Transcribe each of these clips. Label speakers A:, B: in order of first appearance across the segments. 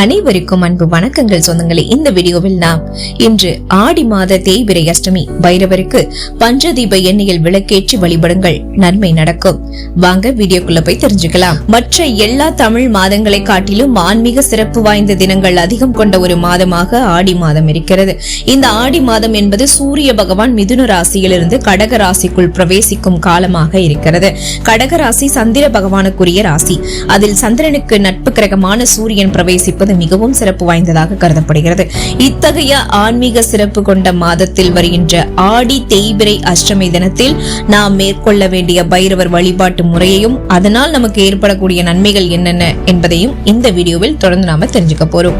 A: அனைவருக்கும் அன்பு வணக்கங்கள் சொந்தங்களே. இந்த வீடியோவில் நாம் இன்று ஆடி மாத தேய்பிரை அஷ்டமி பைரவருக்கு பஞ்சதீப எண்ணெயில் விளக்கேற்றி வழிபடுங்கள். நன்மை நடக்கும். வாங்க வீடியோக்குள்ள போய் தெரிஞ்சுக்கலாம். மற்ற எல்லா தமிழ் மாதங்களை காட்டிலும் ஆன்மீக சிறப்பு வாய்ந்த தினங்கள் அதிகம் கொண்ட ஒரு மாதமாக ஆடி மாதம் இருக்கிறது. இந்த ஆடி மாதம் என்பது சூரிய பகவான் மிதுன ராசியிலிருந்து கடக ராசிக்குள் பிரவேசிக்கும் காலமாக இருக்கிறது. கடக ராசி சந்திர பகவானுக்குரிய ராசி. அதில் சந்திரனுக்கு நட்பு கிரகமான சூரியன் பிரவேசிப்பு பிரவேசிப்பது மிகவும் சிறப்பு வாய்ந்ததாக கருதப்படுகிறது. இத்தகைய ஆன்மீக சிறப்பு கொண்ட மாதத்தில் வருகின்ற ஆடி தேய்பிரை அஷ்டமி தினத்தில் நாம் மேற்கொள்ள வேண்டிய பைரவர் வழிபாட்டு முறையையும் அதனால் நமக்கு ஏற்படக்கூடிய நன்மைகள் என்னென்ன என்பதையும் இந்த வீடியோவில் தொடர்ந்து நாம தெரிஞ்சுக்க போறோம்.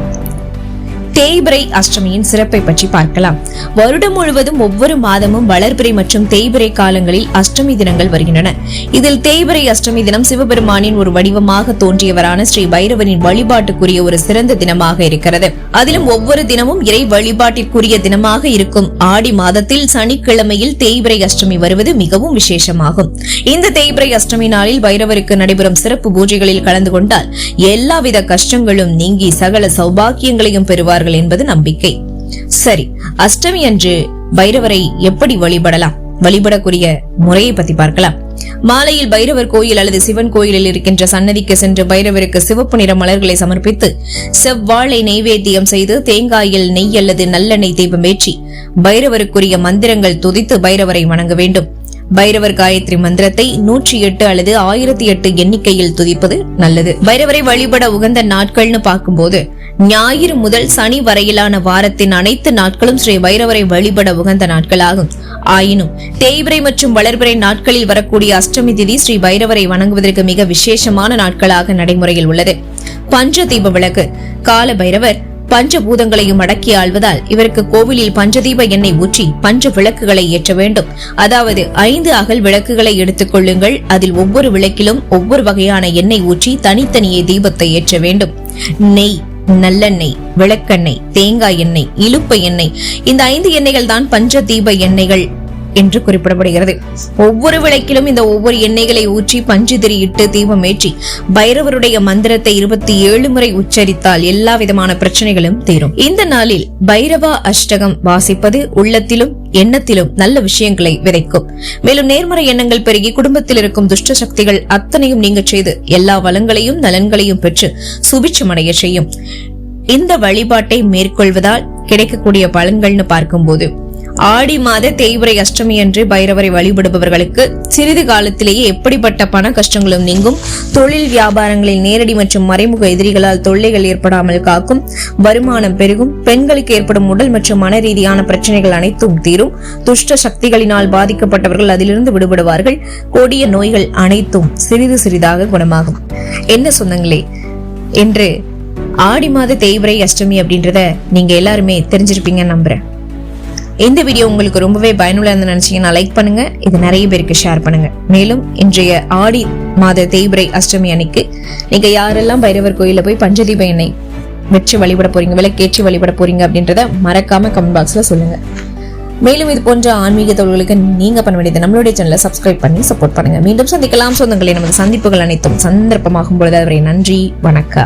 A: தேய்பிரை அஷ்டமியின் சிறப்பை பற்றி பார்க்கலாம். வருடம் முழுவதும் ஒவ்வொரு மாதமும் வளர்பிறை மற்றும் தேய்பிரை காலங்களில் அஷ்டமி தினங்கள் வருகின்றன. இதில் தேய்பிரை அஷ்டமி தினம் சிவபெருமானின் ஒரு வடிவமாக தோன்றியவரான ஸ்ரீ பைரவனின் வழிபாட்டுக்குரிய ஒரு சிறந்த தினமாக இருக்கிறது. அதிலும் ஒவ்வொரு தினமும் இறை வழிபாட்டிற்குரிய தினமாக இருக்கும் ஆடி மாதத்தில் சனிக்கிழமையில் தேய்பிரை அஷ்டமி வருவது மிகவும் விசேஷமாகும். இந்த தேய்பிரை அஷ்டமி நாளில் பைரவருக்கு நடைபெறும் சிறப்பு பூஜைகளில் கலந்து கொண்டால் எல்லாவித கஷ்டங்களும் நீங்கி சகல சௌபாக்கியங்களையும் பெறுவார்கள். என்பது நம்பிக்கை. சரி அஷ்டமி அன்று பைரவரை எப்படி வழிபடலாம்? வழிபடக்கூடிய முறையை பத்தி பார்க்கலாம். மாலையில் பைரவர் கோயில் அல்லது சிவன் கோயிலில் இருக்கின்ற சன்னதிக்கு சென்று பைரவருக்கு சிவப்பு நிற மலர்களை சமர்ப்பித்து செவ்வாழை நெய்வேத்தியம் செய்து தேங்காயில் நெய் அல்லது நல்லெண்ணெய் தீபம் ஏற்றி பைரவருக்குரிய மந்திரங்கள் துதித்து பைரவரை வணங்க வேண்டும். பைரவர் காயத்ரி மந்திரத்தை நூற்றி எட்டு அல்லது ஆயிரத்தி எட்டு எண்ணிக்கையில் துதிப்பது நல்லது. பைரவரை வழிபட உகந்த நாட்கள்னு பார்க்கும்போது ஞாயிறு முதல் சனி வரையிலான வாரத்தின் அனைத்து நாட்களும் ஸ்ரீ பைரவரை வழிபட உகந்த நாட்களாகும். ஆயினும் தேய்பிரை மற்றும் வளர்பிறை நாட்களில் வரக்கூடிய அஷ்டமி திதி ஸ்ரீ பைரவரை வணங்குவதற்கு மிக விசேஷமான நாட்களாக நடைமுறையில் உள்ளது. பஞ்ச தீப விளக்கு. கால பைரவர் பஞ்சபூதங்களையும் அடக்கி ஆள்வதால் இவருக்கு கோவிலில் பஞ்சதீப எண்ணெய் ஊற்றி பஞ்ச விளக்குகளை ஏற்ற வேண்டும். அதாவது ஐந்து அகல் விளக்குகளை எடுத்துக் கொள்ளுங்கள். அதில் ஒவ்வொரு விளக்கிலும் ஒவ்வொரு வகையான எண்ணெய் ஊற்றி தனித்தனியே தீபத்தை ஏற்ற வேண்டும். நெய் நல்லெண்ணெய் விளக்கெண்ணெய் தேங்காய் எண்ணெய் இலுப்பை எண்ணெய். இந்த ஐந்து எண்ணெய்கள் தான் பஞ்ச தீப எண்ணெய்கள். என்று குறிப்பிடப்படுகிறது. ஒவ்வொரு விளக்கிலும் இந்த ஒவ்வொரு எண்ணெய்களை ஊற்றி பஞ்சு திரியிட்டு தீபம் ஏற்றி பைரவருடைய மந்திரத்தை இருபத்தி ஏழு முறை உச்சரித்தால் எல்லா விதமான பிரச்சனைகளும் தீரும். இந்த நாளில் பைரவா அஷ்டகம் வாசிப்பது உள்ளத்திலும் எண்ணத்திலும் நல்ல விஷயங்களை விதைக்கும். மேலும் நேர்மறை எண்ணங்கள் பெருகி குடும்பத்தில் இருக்கும் துஷ்ட சக்திகள் அத்தனையும் நீங்க செய்து எல்லா வளங்களையும் நலன்களையும் பெற்று சுபிச்சமடைய செய்யும். இந்த வழிபாட்டை மேற்கொள்வதால் கிடைக்கக்கூடிய பலன்கள்னு பார்க்கும்போது ஆடி மாத தேய்பிரை அஷ்டமி அன்று பைரவரை வழிபடுபவர்களுக்கு சிறிது காலத்திலேயே எப்படிப்பட்ட பண கஷ்டங்களும் நீங்கும். தொழில் வியாபாரங்களில் நேரடி மற்றும் மறைமுக எதிரிகளால் தொல்லைகள் ஏற்படாமல் காக்கும். வருமானம் பெருகும். பெண்களுக்கு ஏற்படும் உடல் மற்றும் மன ரீதியான பிரச்சனைகள் அனைத்தும் தீரும். துஷ்ட சக்திகளினால் பாதிக்கப்பட்டவர்கள் அதிலிருந்து விடுபடுவார்கள். கொடிய நோய்கள் அனைத்தும் சிறிது சிறிதாக குணமாகும். என்ன சொந்தங்களே? என்று ஆடி மாத தேய்பிரை அஷ்டமி அப்படின்றத நீங்க எல்லாருமே தெரிஞ்சிருப்பீங்க நம்புறேன். இந்த வீடியோ உங்களுக்கு ரொம்பவே பயனுள்ள நினைச்சீங்கன்னா லைக் பண்ணுங்க. இது நிறைய பேருக்கு ஷேர் பண்ணுங்க. மேலும் இன்றைய ஆடி மாத தேய்பிரை அஷ்டமி அன்னைக்கு நீங்க யாரெல்லாம் பைரவர் கோயில போய் பஞ்சதீப எண்ணெய் வச்சு வழிபட போறீங்க விளக்கேற்றி வழிபட போறீங்க அப்படின்றத மறக்காம கமெண்ட் பாக்ஸ்ல சொல்லுங்க. மேலும் இது போன்ற ஆன்மீக தொழில்களுக்கு நீங்க பண்ண வேண்டியது நம்மளுடைய சேனலை சப்ஸ்கிரைப் பண்ணி சப்போர்ட் பண்ணுங்க. மீண்டும் சந்திக்கலாம். சொந்தங்களே நமது சந்திப்புகள் அனைத்தும் சந்தர்ப்பமாகும் பொழுது. அவரை நன்றி வணக்கம்.